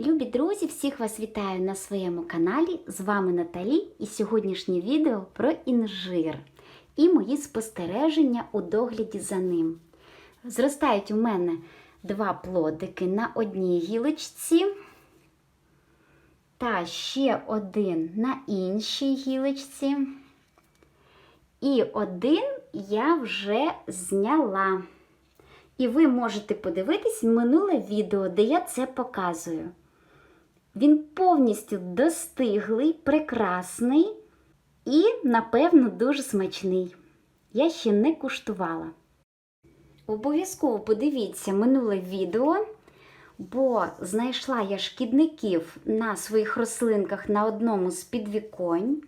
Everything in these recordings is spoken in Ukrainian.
Любі друзі, всіх вас вітаю на своєму каналі. З вами Наталі і сьогоднішнє відео про інжир і мої спостереження у догляді за ним. Зростають у мене два плодики на одній гілочці та ще один на іншій гілочці. І один я вже зняла. І ви можете подивитись минуле відео, де я це показую. Він повністю достиглий, прекрасний і, напевно, дуже смачний. Я ще не куштувала. Обов'язково подивіться минуле відео, бо знайшла я шкідників на своїх рослинках на одному з підвіконь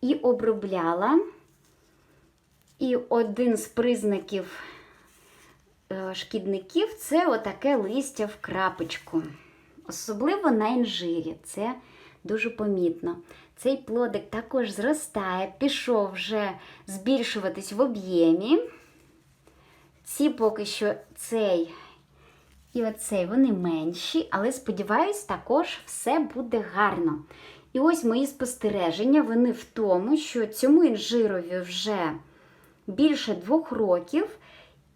і обробляла. І один з признаків е, шкідників це отаке листя в крапочку. Особливо на інжирі. Це дуже помітно. Цей плодик також зростає, пішов вже збільшуватись в об'ємі. Ці поки що цей і оцей вони менші, але сподіваюсь, також все буде гарно. І ось мої спостереження вони в тому, що цьому інжирові вже більше двох років.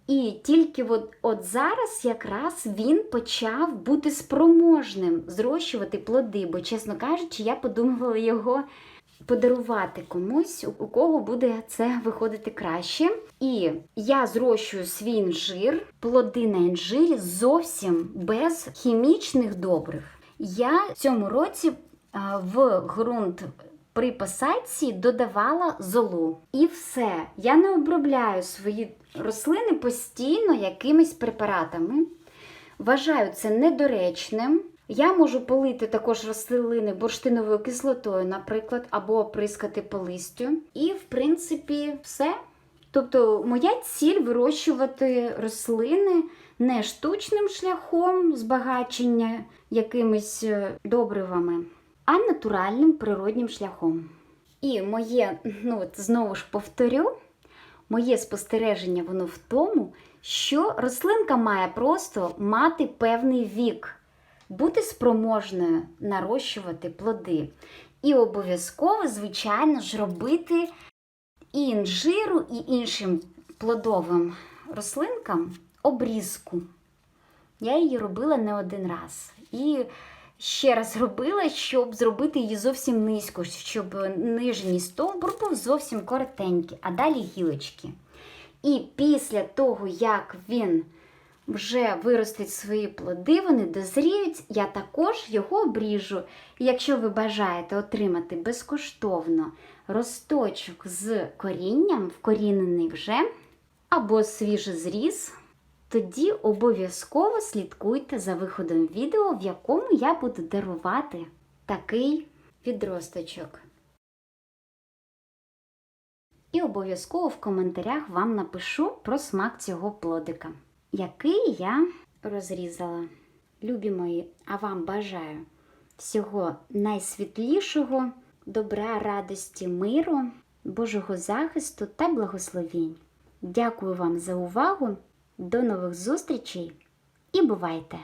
І тільки от, от зараз якраз він почав бути спроможним зрощувати плоди, бо, чесно кажучи, я подумувала його подарувати комусь, у кого буде це виходити краще. І я зрощую свій інжир, плоди на інжирі зовсім без хімічних добрив. Я в цьому році в ґрунт при посадці додавала золу. І все. Я не обробляю свої рослини постійно якимись препаратами. Вважаю це недоречним. Я можу полити також рослини бурштиновою кислотою, наприклад, або оприскати по листю. І, в принципі, все. Тобто, моя ціль вирощувати рослини не штучним шляхом збагачення якимись е, добривами, а натуральним природнім шляхом. І моє, ну от знову ж повторю, моє спостереження воно в тому, що рослинка має просто мати певний вік, бути спроможною нарощувати плоди. І обов'язково, звичайно ж, робити і інжиру, і іншим плодовим рослинкам обрізку. Я її робила не один раз. І ще раз робила, щоб зробити її зовсім низько, щоб нижній стовбур був зовсім коротенький, а далі гілочки. І після того, як він вже виростить свої плоди, вони дозріють, я також його обріжу. Якщо ви бажаєте отримати безкоштовно росточок з корінням, вкорінений вже, або свіжий зріз, тоді обов'язково слідкуйте за виходом відео, в якому я буду дарувати такий відросточок. І обов'язково в коментарях вам напишу про смак цього плодика, який я розрізала. Любі мої, а вам бажаю всього найсвітлішого, добра, радості, миру, Божого захисту та благословінь. Дякую вам за увагу! До нових зустрічей і бувайте!